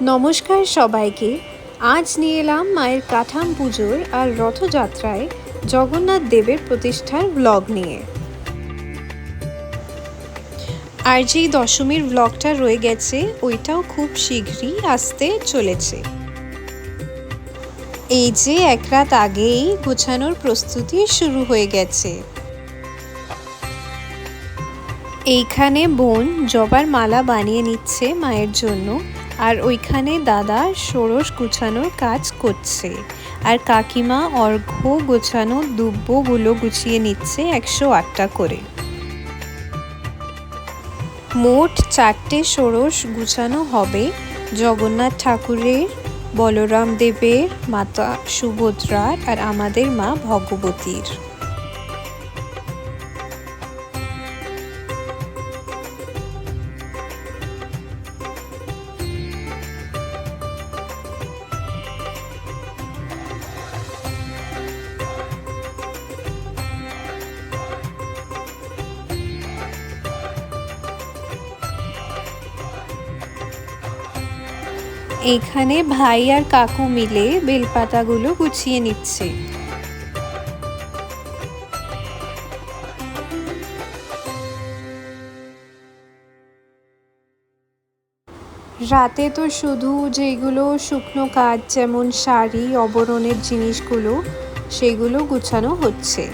নমস্কার সবাইকে। আজ নিয়ে এলাম মায়ের কাঠাম পুজোর আর রথযাত্রায় জগন্নাথ দেবের প্রতিষ্ঠার ব্লগ নিয়ে। আর যেই দশমীর ব্লগটা রয়ে গেছে, ওইটাও খুব শীঘ্রই আসতে চলেছে। এই যে এক রাত আগেই গোছানোর প্রস্তুতি শুরু হয়ে গেছে। এইখানে বোন জবার মালা বানিয়ে নিচ্ছে মায়ের জন্য। আর ওইখানে দাদা ষোড়শ গুছানোর কাজ করছে। আর কাকিমা অর্ঘ্য গোছানো দুব্বগুলো গুছিয়ে নিচ্ছে একশো আটটা করে। মোট চারটে ষোড়শ গুছানো হবে। জগন্নাথ ঠাকুরের, বলরাম দেবের, মাতা সুভদ্রার আর আমাদের মা ভগবতীর। এখানে ভাই আর কাকু মিলে বেলপাতাগুলো গুছিয়ে নিচ্ছে। রাতে তো শুধু যেগুলো শুকনো কাজ, যেমন শাড়ি, অবরণের জিনিসগুলো, সেগুলো গুছানো হচ্ছে।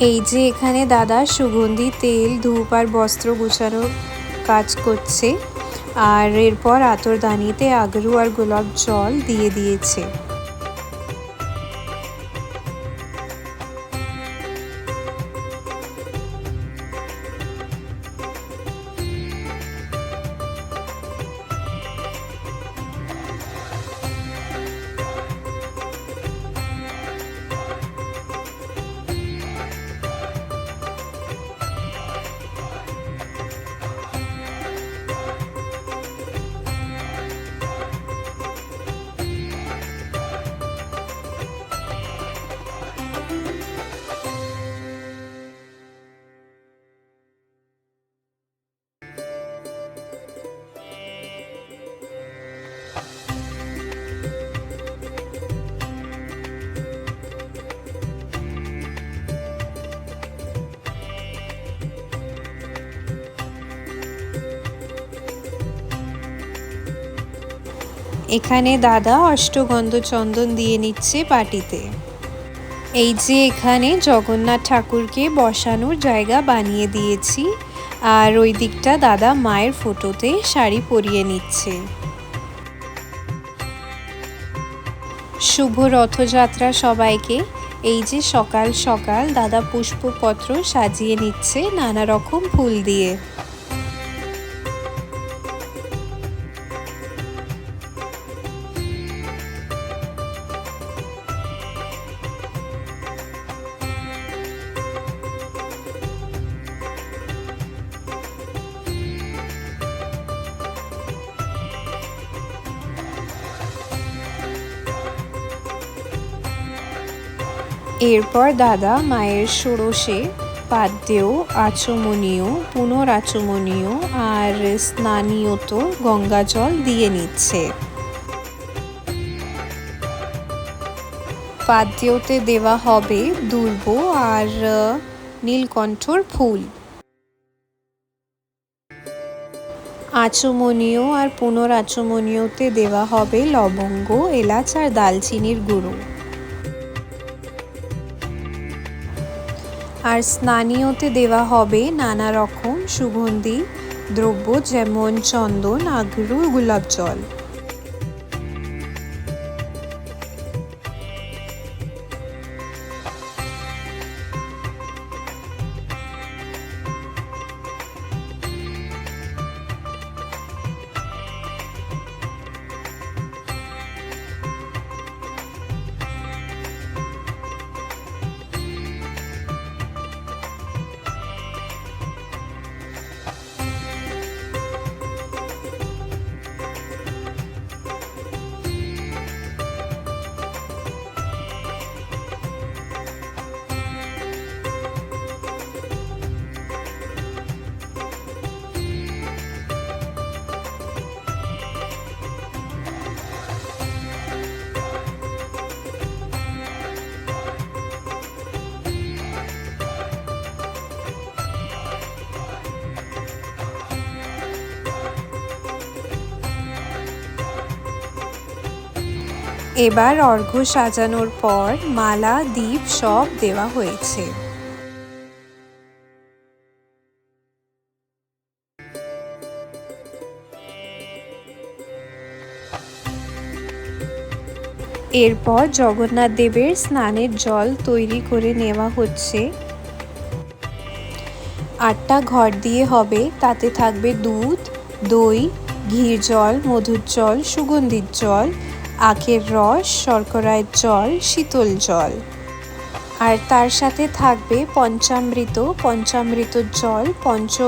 এই যে এখানে দাদা সুগন্ধি, তেল, ধূপ আর বস্ত্র গুছানোর কাজ করছে। আর এরপর আতরদানিতে আগরু আর গোলাপ জল দিয়ে দিয়েছে। এখানে দাদা অষ্টগন্ধ চন্দন দিয়ে নিচ্ছে পাটিতে। এই যে এখানে জগন্নাথ ঠাকুরকে বসানোর জায়গা বানিয়ে দিয়েছি, আর ওই দিকটা দাদা মায়ের ফটোতে শাড়ি পরিয়ে নিচ্ছে। শুভ রথযাত্রা সবাইকে। এই যে সকাল সকাল দাদা পুষ্পপত্র সাজিয়ে নিচ্ছে নানা রকম ফুল দিয়ে। এরপর দাদা মায়ের ষোড়শে পাদ্যেও আচমনীয়, পুনরাচমনীয় আর স্নানীয়ত গঙ্গা জল দিয়ে নিচ্ছে। পাদ্যতে দেওয়া হবে দুর্ব আর নীলকণ্ঠর ফুল। আচমনীয় আর পুনরাচমনীয়তে দেওয়া হবে লবঙ্গ, এলাচ আর দালচিনির গুঁড়ো। আর স্নানীয়তে দেওয়া হবে নানা রকম সুগন্ধি দ্রব্য যেমন চন্দন আগ্রু গোলাপ জল। এবার অর্ঘ্য সাজানোর পর মালা দ্বীপ সব দেওয়া হয়েছে। এরপর জগন্নাথ দেবের স্নানের জল তৈরি করে নেওয়া হচ্ছে। আটটা ঘর দিয়ে হবে, তাতে থাকবে দুধ, দই, ঘির জল, মধুর জল, সুগন্ধির জল আখের রস শর্করায় জল, শীতল জল। আর তার সাথে থাকবে পঞ্চামৃত পঞ্চামৃত জল পঞ্চ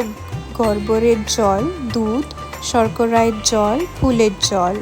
গর্বরের জল, দুধ শর্করায় জল, ফুলের জল।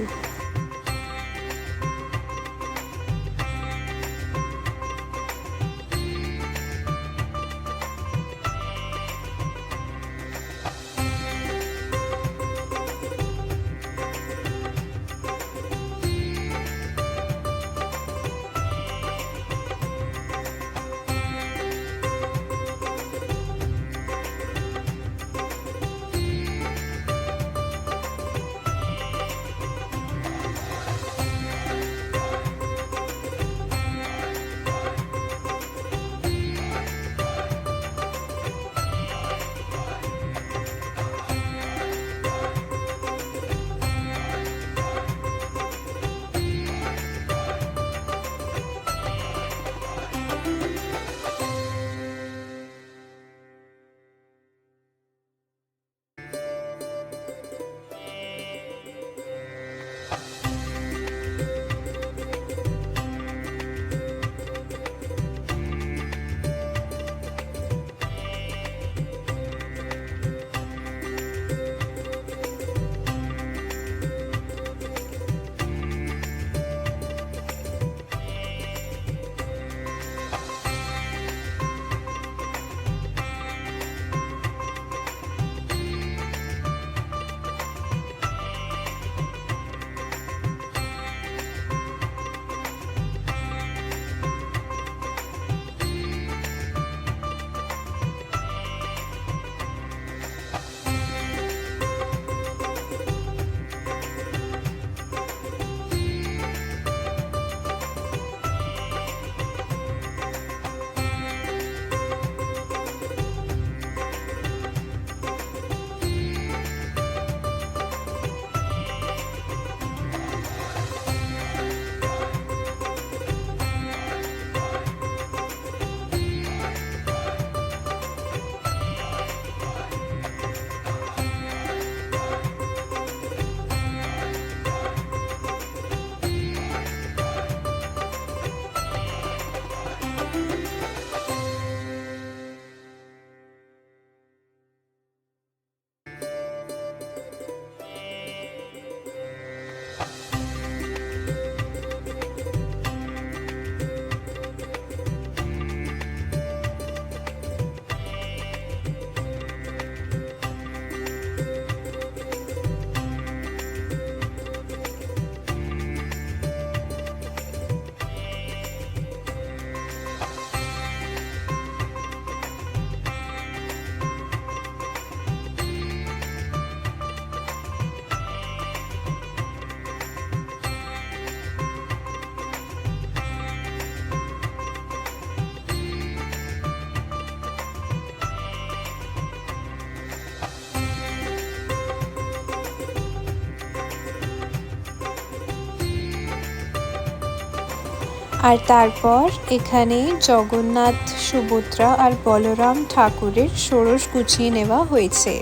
আর তারপর এখানে জগন্নাথ, সুভদ্রা আর বলরাম ঠাকুরের ষোড়শ গুছিয়ে নেওয়া হয়েছে।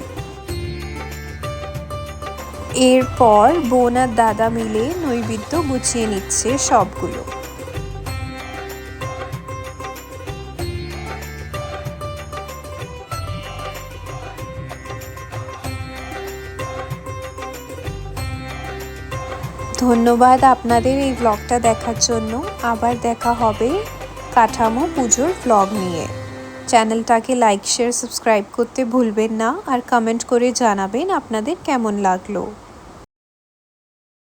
এরপর বোন আর দাদা মিলে নৈবেদ্য গুছিয়ে নিচ্ছে সবগুলো। ধন্যবাদ আপনাদের এই ব্লগটা দেখার জন্য। আবার দেখা হবে কাঠামো পুজোর ব্লগ নিয়ে। চ্যানেলটাকে লাইক শেয়ার সাবস্ক্রাইব করতে ভুলবেন না। আর কমেন্ট করে জানাবেন আপনাদের কেমন লাগল।